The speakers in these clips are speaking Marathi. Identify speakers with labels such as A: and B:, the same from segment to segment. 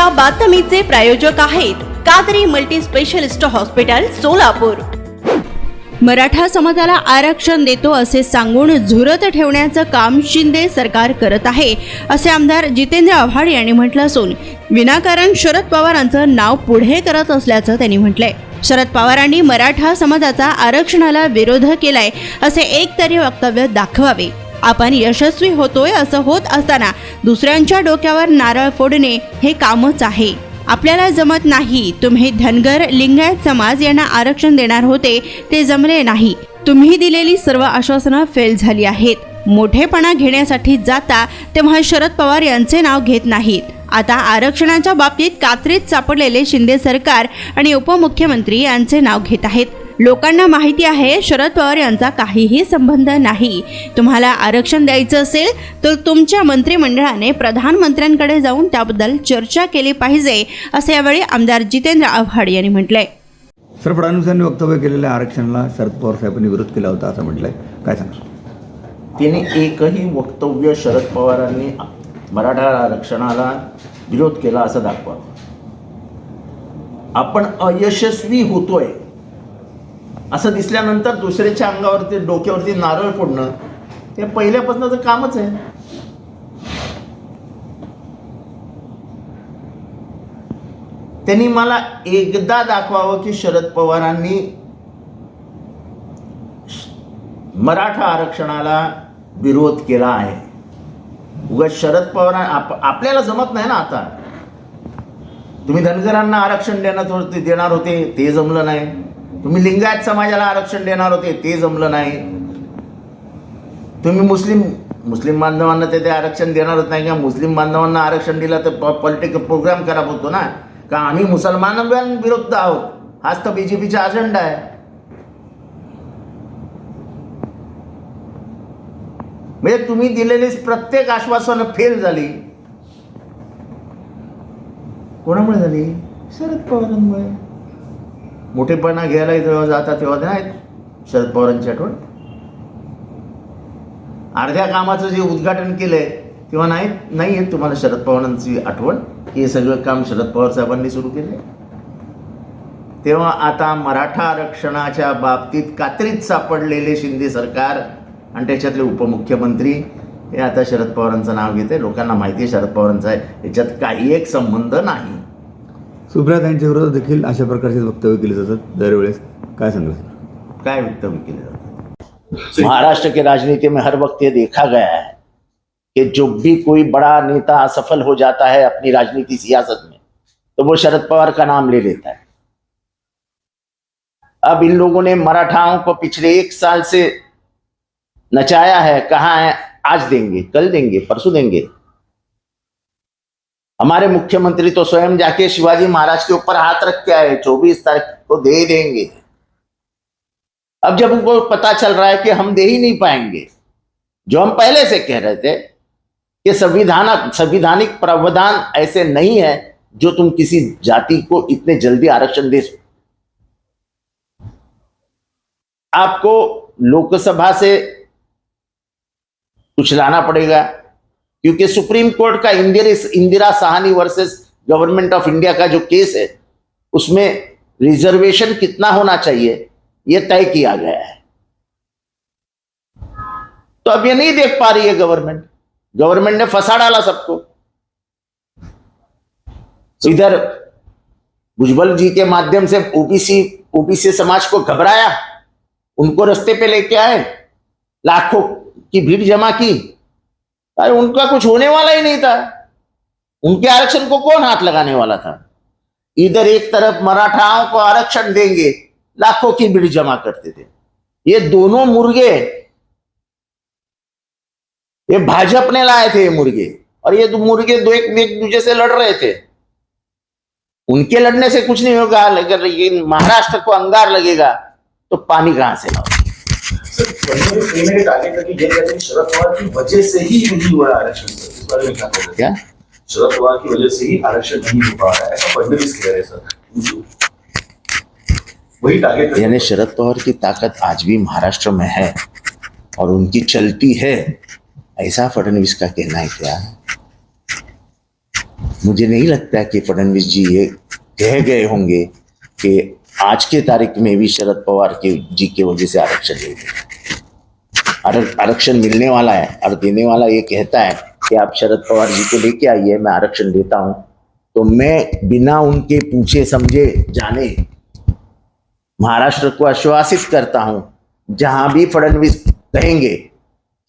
A: या बातमीचे प्रायोजक आहेत Qadri multi specialist hospital Solapur. Maratha समाजाला आरक्षण देतो असे सांगून झुरत ठेवण्याचं काम शिंदे सरकार करत आहे असे आमदार जितेंद्र आव्हाड यांनी म्हटलं असून विनाकारण शरद पवारांचं नाव पुढे करत असल्याचं त्यांनी म्हटलंय. शरद पवारांनी मराठा समाजाचा आरक्षणाला विरोध केलाय असे एक तरी वक्तव्य दाखवावे. आपण यशस्वी होतोय असं होत असताना दुसऱ्यांच्या डोक्यावर नारळ फोडणे हे कामच आहे. आपल्याला जमत नाही. तुम्ही धनगर लिंगायत समाज यांना आरक्षण देणार होते ते जमले नाही. तुम्ही दिलेली सर्व आश्वासनं फेल झाली आहेत. मोठेपणा घेण्यासाठी जाता तेव्हा शरद पवार यांचे नाव घेत नाहीत. आता आरक्षणाच्या बाबतीत कात्रीत सापडलेले शिंदे सरकार आणि उपमुख्यमंत्री यांचे नाव घेत आहेत. लोकांना माहिती आहे शरद पवार यांचा काहीही संबंध नाही. तुम्हाला आरक्षण द्यायचं असेल तर तुमच्या मंत्रिमंडळाने प्रधानमंत्र्यांकडे जाऊन त्याबद्दल चर्चा केली पाहिजे असे यावेळी आमदार जितेंद्र आव्हाड यांनी म्हटलंय.
B: सर फडणवीसांनी वक्तव्य केलेल्या आरक्षणाला शरद पवार साहेबांनी विरोध केला होता असं म्हटलंय. काय सांगतो
C: तिने एकही वक्तव्य शरद पवारांनी मराठा आरक्षणाला विरोध केला असं दाखवा. आपण अयशस्वी होतोय असं दिसल्यानंतर दुसऱ्याच्या अंगावरती डोक्यावरती नारळ फोडणं हे पहिल्यापासूनचं कामच आहे. त्यांनी मला एकदा दाखवावं की शरद पवारांनी मराठा आरक्षणाला विरोध केला आहे. उगा शरद पवार आप आपल्याला जमत नाही ना आता. तुम्ही धनगरांना आरक्षण देण्यात होते देणार होते ते जमलं नाही. तुम्ही लिंगायत समाजाला आरक्षण देणार होते ते जमलं नाही. तुम्ही मुस्लिम मुस्लिम बांधवांना ते ते आरक्षण देणारच नाही का मुस्लिम बांधवांना आरक्षण दिलं तर पॉलिटिकल प्रोग्राम खराब होतो ना. का आम्ही मुसलमानांविरुद्ध आहोत. हाच तर बी जे पीचा अजेंडा आहे. म्हणजे तुम्ही दिलेली प्रत्येक आश्वासनं फेल झाली. कोणामुळे झाली? शरद पवारांमुळे. मोठेपणा घ्यायला जेव्हा जाता तेव्हा नाहीत शरद पवारांची आठवण. अर्ध्या कामाचं जे उद्घाटन केलं आहे तेव्हा नाही नाही आहे तुम्हाला शरद पवारांची आठवण? हे सगळं काम शरद पवार साहेबांनी सुरू केलंय. तेव्हा आता मराठा आरक्षणाच्या बाबतीत कात्रीत सापडलेले शिंदे सरकार आणि त्याच्यातले उपमुख्यमंत्री हे आता शरद पवारांचं नाव घेते लोकांना माहिती आहे शरद पवारांचा आहे याच्यात काही एक संबंध नाही.
B: सुप्रियाताईंच्या विरोधात देखील अशा प्रकारचे वक्तव्य केले जातात. दरवेळेस काय सांगलं सर
C: काय वक्तव्य केले जातं महाराष्ट्र की राजनीति में हर वक्त ये देखा गया है कि जो भी कोई बड़ा नेता असफल हो जाता है अपनी राजनीति सियासत में तो वो शरद पवार का नाम ले लेता है। अब इन लोगों ने मराठाओं को पिछले एक साल से नचाया है कहा है आज देंगे कल देंगे परसों देंगे। हमारे मुख्यमंत्री तो स्वयं जाके शिवाजी महाराज के ऊपर हाथ रख के आए, चौबीस तारीख को दे देंगे। अब जब उनको पता चल रहा है कि हम दे ही नहीं पाएँगे, जो हम पहले से कह रहे थे कि संविधान, संविधानिक प्रावधान ऐसे नहीं है जो तुम किसी जाति को इतने जल्दी आरक्षण दे सको। आपको लोकसभा से कुछ लाना पड़ेगा क्योंकि सुप्रीम कोर्ट का Indira Sawhney versus government of India का जो केस है, उसमें रिजर्वेशन कितना होना चाहिए यह तय किया गया है। तो अब ये नहीं देख पा रही है गवर्नमेंट। गवर्नमेंट ने फंसा डाला सबको। इधर भुजबल जी के माध्यम से ओबीसी ओबीसी समाज को घबराया। उनको रस्ते पे लेके आए। लाखों की भीड़ जमा की। अरे उनका कुछ होने वाला ही नहीं था। उनके आरक्षण को कौन हाथ लगाने वाला था? इधर एक तरफ़ मराठाओं को आरक्षण देंगे, लाखों की भीड़ जमा करते थे। ये दोनों मुर्गे, ये भाजपा ने लाए थे ये मुर्गे। और ये दो मुर्गे दो एक एक दूसरे से लड़ रहे थे। उनके लड़ने से कुछ नहीं होगा अगर ये महाराष्ट्र को अंगार लगेगा तो पानी कहाँ से लाओ
D: नहीं नहीं
C: यानी शरद पवार की ताकत आज भी महाराष्ट्र में है और उनकी चलती है, ऐसा फडणवीस का कहना है क्या? मुझे नहीं लगता कि फडणवीस जी ये कह गए होंगे कि आज के तारीख में भी शरद पवार के जी के वजह से आरक्षण आर- आरक्षण मिलने वाला है और देने वाला ये कहता है कि आप शरद पवार जी को लेके आइए, मैं आरक्षण देता हूँ। तो मैं बिना उनके पूछे समझे जाने महाराष्ट्र को आश्वासित करता हूँ, जहाँ भी फडणवीस कहेंगे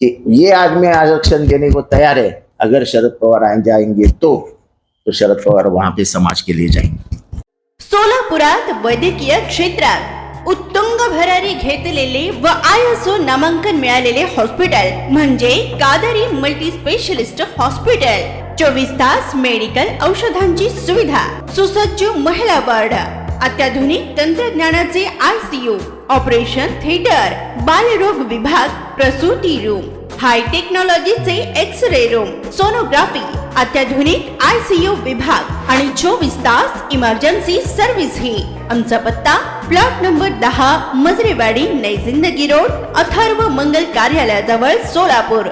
C: कि ये आदमी आरक्षण देने को तैयार है, अगर शरद पवार आए जाएँगे तो तो शरद पवार वहाँ पे समाज के लिए जाएँगे।
A: सोलापुरात वैद्यकीय क्षेत्रात उत्तुंग भरारी घेतलेले व आय नामांकन मिळालेले हॉस्पिटल म्हणजे कादरी मल्टी स्पेशलिस्ट हॉस्पिटल. चोवीस तास मेडिकल औषधांची सुविधा सुसज्ज महिला वार्ड अत्याधुनिक तंत्रज्ञानाचे आयसीयू ऑपरेशन थिएटर बालरोग विभाग प्रसूती रूम हाय टेक्नॉलॉजीचे एक्स रे रूम सोनोग्राफी अत्याधुनिक आयसीयू विभाग आणि चोवीस तास इमर्जन्सी सर्व्हिस ही. आमचा पत्ता प्लॉट नंबर दहा मजरेवाडी नैजिंदगी रोड अथर्व मंगल कार्यालयाजवळ सोलापूर.